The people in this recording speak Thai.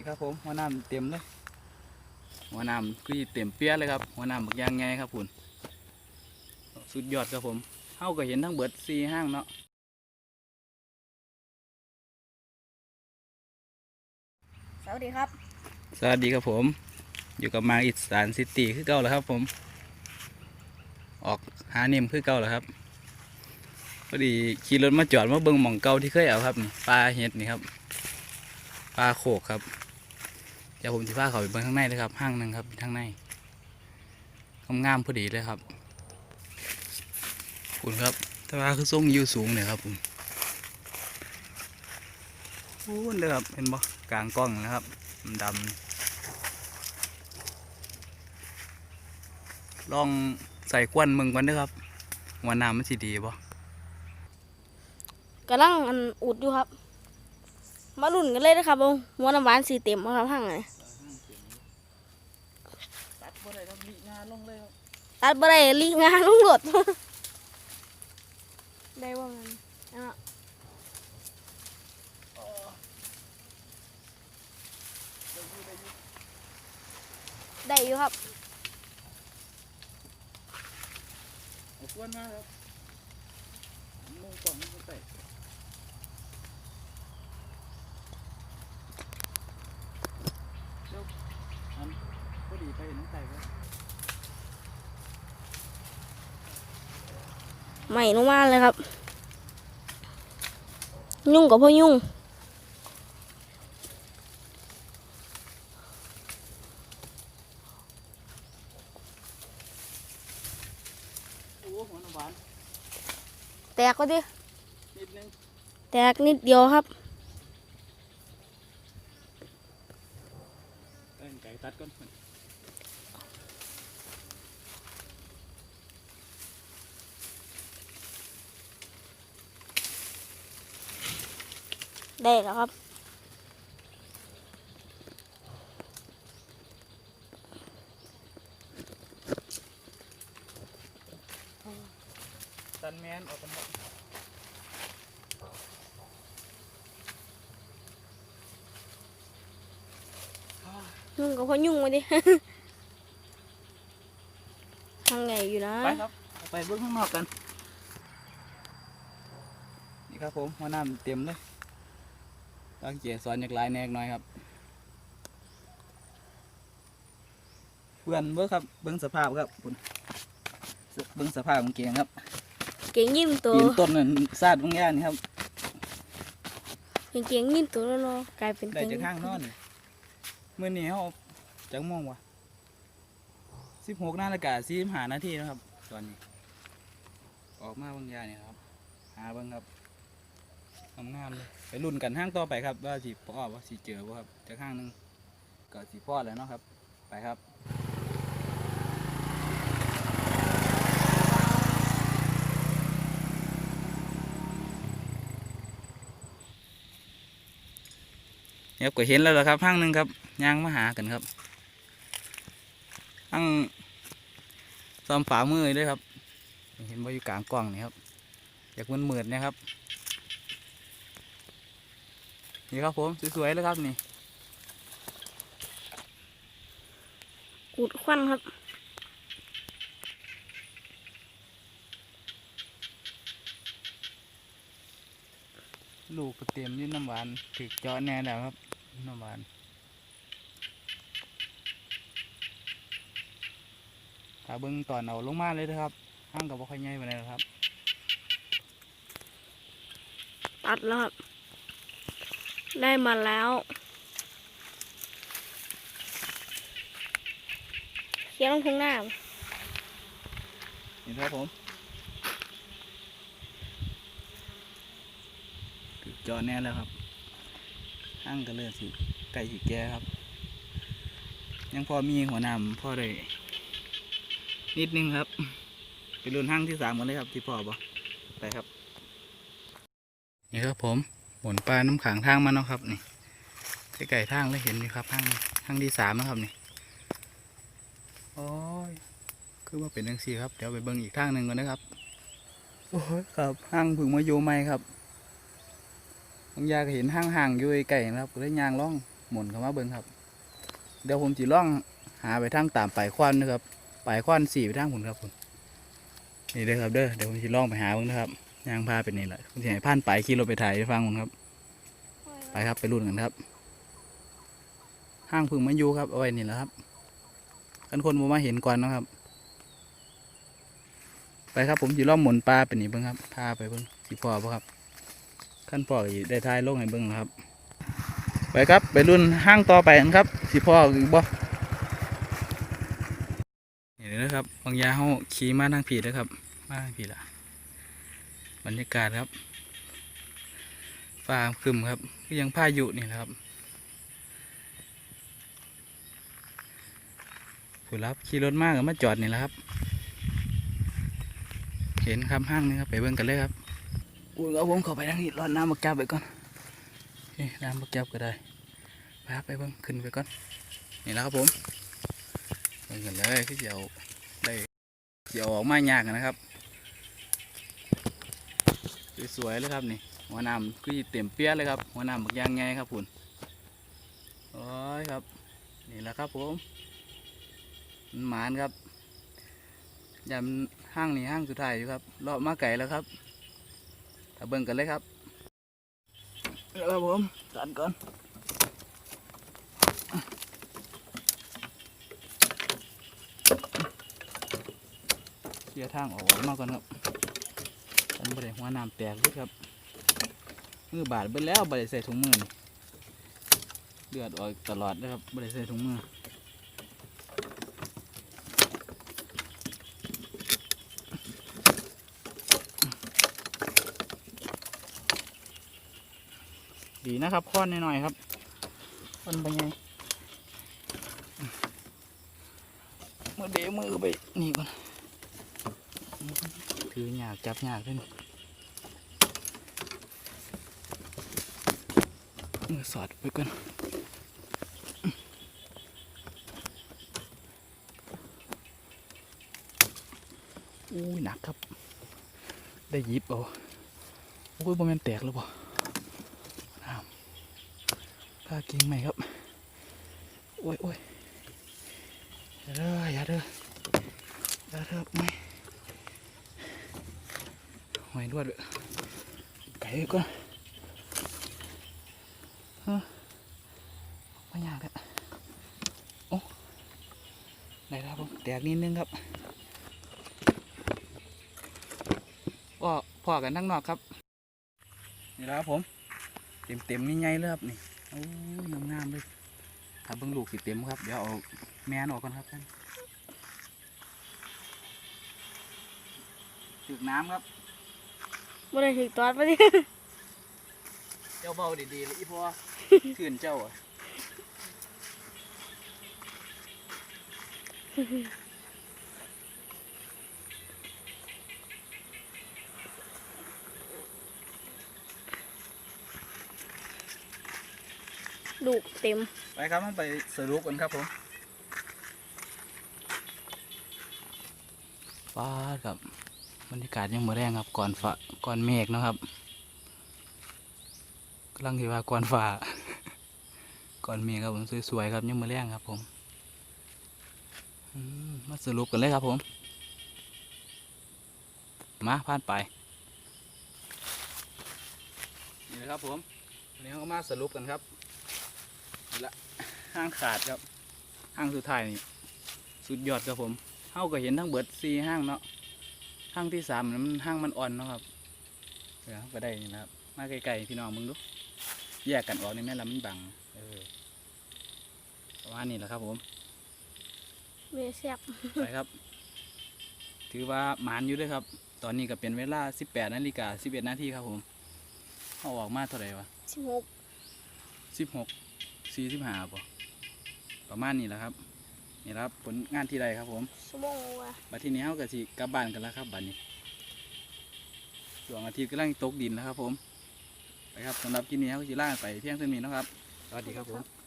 นี่ครับผมหัวน้ำเต็มเลยหัวน้ำคือเต็มเปี้ยเลยครับหัวน้ำบักอยางไงครับคุณสุดยอดครับผมเฮาก็เห็นทั้งเบิดสี่ห้างเนาะสวัสดีครับ สวัสดีครับผม อยู่กับมาอิสานซิตี้คือเก่าแล้วครับผม ออกหาเนมคือเก่าแล้วครับพอดีขี่รถมาจอดมาเบิ่งหม่องเก่าที่เคยเอาครับนี่ปลาเห็ดนี่ครับปลาโขกครับ เดี๋ยวผมจะพาเขาไปเบิ่งข้างในเลยครับห้างหนึงครับข้างในงามๆพอดีเลยครับคุณครับแต่ว่าคือทรงยูสูงเนี่ยครับผมพูนเลยครับเห็นบ่กลางกล้องนะครับดำลองใส่ควันมึงก่อนด้อครับว่าน้ำมันสิดีบ่กำลังอันอุดอยู่ครับ มาลุ่นกันเลยนะครับผมหัวน้ำหวานสีเต็มบ่ครับห้างไหนตัดบ่ได้ครับมีงานลงเลยครับตัดบ่ได้ลีกงานลุงหลดได้ว่ามันอะได้อยู่ครับเอาควันมาครับลงกล่องมันใส่เดี๋ยวอัน พอดีไปเห็นน้ำใส่ครับใหม่ลงมากเลยครับ ยุ่งกับพ่อยุ่งแตกก็ดิแตกนิดเดียวครับเอ้ยไก่ตัดก่อน ได้แล้วครับ ตันแมนออกกันหมดยุ่งกับพ่อยุ่งมาดิ ทางไงอยู่นะไปครับเอาไปเบิ้งข้างนอกกัน นี่ครับผมหัวน้ำเต็มเลย บางเกียสอนอยากหลายแนกหน่อยครับ เพื่อนเบิ้งครับ เบิ้งสภาพครับคุณเบิ้งสภาพของเกียงครับ เก่งยิ้มตัวยืนต้นนั่นซาดบางอย่างนี่ครับเก่งเก่งยิ้มตัวแล้วเนาะกลายเป็นได้เก่งจากข้างนอนเมื่อนี้เขาจังโมงวะสิบหกนาฬิกาสี่หานาทีนะครับ ตอนนี้ ออกมาบางอย่างนี่ครับ หาเบ้างครับ งามๆเลยไปรุ่นกันห้างต่อไปครับ ว่าสีพ่อว่าสีเจอว่าครับจากห้างหนึงก็สีพ่อแล้วเนาะครับ ไปครับเดี๋ยก็เห็นแล้วละครับห้างหนึ่งครับย่างมาหากันครับห้างซ้อมฝ่ามือด้วยครับ เห็นว่าอยู่กลางกล้องนี่ครับอยากมันเหมือดๆนะครับ นี่ครับผมสวยๆเลยครับนี่อุดควันครับลูกก็เตรียมอยืนน้ำหวานถึกเจาะแน่แล้วครับ น้ำหวานถ้าเบิ้งตอนเอาลงมาเลยนะครับห้างกับว่าค่อยใหญ่ไปเลยครับ ตัดแล้วครับ ได้มาแล้วเคี้ยวลงทุ่งหน้านี่ครับผมถึกเจาะแน่แล้วครับห้างก็เลยสิไก่สีแก่ครับ ยังพอมีหัวหนามพ่อได้นิดนึงครับไปรุ่นห้างที่สามกันเลยครับที่พ่อบอกไปครับ นี่ครับผม หมุนปลาน้ำขังทางมาเนาะครับนี่ใกล้ๆทางเลยเห็นอยู่ครับห้างห้างที่สามนะครับนี่โอ้ยคือว่าเป็นจังซี่ครับ เดี๋ยวไปเบิ่งอีกทางหนึ่งก่อนนะครับโอ้ยครับห้างผึ่งมาโยใหม่ครับบางอยาก็เห็นห้างห่างอยู่ไกลๆนะครับก็เลยยางล่องหมุนเข้ามาเบิ่งครับ เดี๋ยวผมจะล่องหาไปทางตามปลายควันนะครับปลายควันสี่ไปทางผมครับผมนี่เลยครับเด้อเดี๋ยวผมจะล่องไปหาเบิ่งนะครับ ยางพาเป็นนี่แหละผมจะให้ผ่านไปขี่รถไปถ่ายให้ฟังผมครับ ไปครับไปรุ่นกันครับ ห้างพึ่งมาอยู่ครับเอาไว้นี่แหละครับกันคนบ่มาเห็นก่อนนะครับ ไปครับผมจะล่องหมุนปลาเป็นนี่เบิ่งครับพาไปเบิ่งสิพอบ่ครับขั้นพ่อได้ทายลงให้เบิ่งนะครับ ไปครับไปรุ่นห้างต่อไปกันครับสิพ่ออีกบ่นี่เลยนะครับบางยาเขาขี่มาทางผีนะครับ มาทางผีละ บรรยากาศครับฟ้าครึมครับก็ยังพายุนี่นะครับผู้รับขี่รถมากก็มาจอดนี่แหละครับ เห็นคำห้างนี่ครับไปเบิ่งกันเลยครับอุ้ยเอาผมเข้าไปทางนี้รอดน้ำมาจับไปก่อนนี่น้ำมาจับก็ได้ไปครับไปเบิ่งขึ้นไปก่อนนี่แหล้วครับผมเบิ่งกันเลยคือจะเอาได้จะเอาออกมายากอะนะครับ สวยๆเลยครับนี่หัวน้ำคือเต็มเปี้ยเลยครับหัวน้ำบักยางไงครับคุณโอ้ยครับ นี่แหละครับผมมันหมานครับยามห้างนี่ห้างสุดท้ายอยู่ครับเลาะมาไก่แล้วครับถ้าเบิ่งกันเลยครับแล้วครับผมตันก่อนเคลียร์ทางออกมาก่อนครับ ผมบริหัวน้ำแตกเลยครับมือบาดไปแล้วบริใส่ถุงมือเลือดออกตลอดนะครับบริใส่ถุงมือดีนะครับค้อนหน่อยๆครับค้อนไปไงมือเดมือไปนี่ก่อน ถือหยากจับหยากขึ้นมือสอดไปก่อนอู้หนักครับ ได้ยิบเอาโอ้ยบ่แมันแตกหรือเปล่าน้ำผ้ากิ่งใหม่ครับ โอ้ยโอ้ยอย่าเด้ออย่าเด้ออย่าเด้อไม่ หอยรวดไก่ก่อนฮะไม่ยากแล้วโอ้ได้แล้วผมแตกนิดนึงครับก็พอกันทั้งนอกครับ นี่แล้วผม เต็มเต็มนี่ไงเลยครับนี่โอ้ยงามๆเลยถ้าเบิ่งลูกสิเต็มครับ เดี๋ยวเอาแม่นออกก่อนครับท่านถึกน้ำครับ บ่ได้ถึงตอนปะเนี่ยเจ้าเบาดีๆเลยอีพ่อขืนเจ้าอะลูกเต็ม ไปครับต้องไปสรุปกันครับผมฟ้าดครับ บรรยากาศยังมือแรงครับก่อนฟ้าก่อนเมฆนะครับกำลังคิดว่าก่อนฟ้าก่อนเมฆครับผมสวยๆครับยังมือแรงครับ ผมมาสรุปกันเลยครับผม มาผ่านไป นี่นะครับผมวันนี้เรามาสรุปกันครับนี่แห้างขาดครับห้างสุดท้ายนี่สุดยอดครับผมเฮาก็เห็นทั้งเบิดสี่ห้างเนาะ ห้างที่สามนั้นมันห้างมันอ่อนเนาะครับเออก็ได้นี่นะครับ มาไกลๆพี่น้องมึงดูแยกกันออกนี่แม่ละมันบังเออประมาณนี้แหละครับผมเวียแซ่บไปครับ ถือว่าหมานอยู่ด้วยครับ ตอนนี้ก็เป็นเวลา 18นาฬิกา11นาทีครับผมเอาออกมาเท่าไหร่วะสิบหกสิบหกสี่สิบห้าป่ะประมาณนี้แหละครับ นี่แหละครับผลงานที่ใดครับผมชั่วโมงว่ะบัดทีนี้เขาก็สิกลับบ้านกันแล้วครับบัดนี้ดวงอาทิตย์กำลังตกดินแล้วครับผมไปครับสำหรับกินนี้เขาก็สิล่าไปเที่ยงเท่านี้เนาะครับสวัสดีครับผม